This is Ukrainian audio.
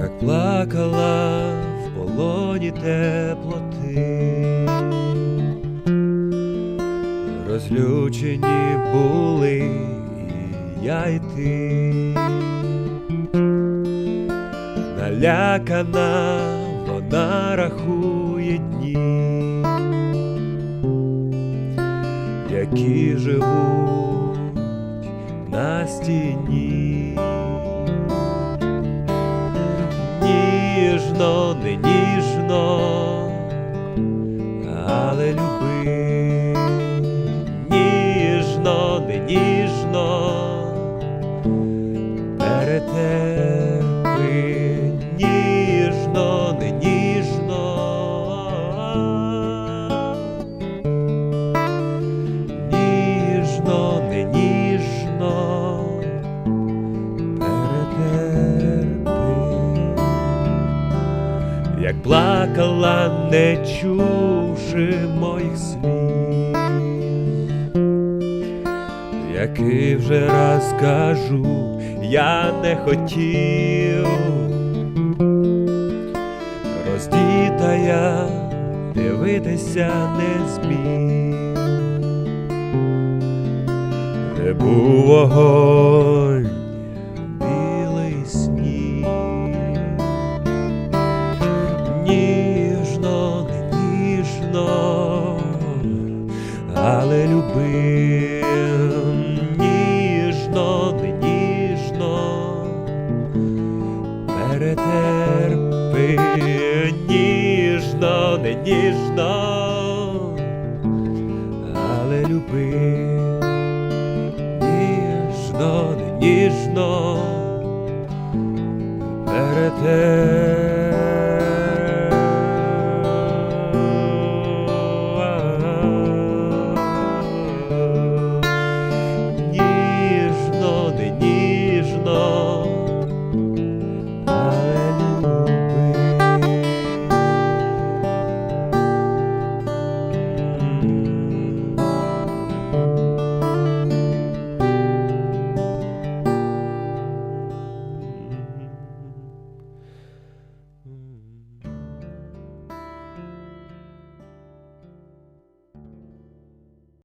як плакала в полоні теплоти, розлючені були і я й ти, налякана вона рахує дні, які живуть на стіні. Ніжно, не ніжно, але люби, ніжно, не ніжно, перетерпи, як плакала, не чувши моїх слів, який вже раз кажу, я не хотів, роздіта я дивитися не зміг. Де був вогонь, терпи, ніжно, не ніжно, але люби, ніжно, не ніжно, перетерпи. Ніжно, не ніжно.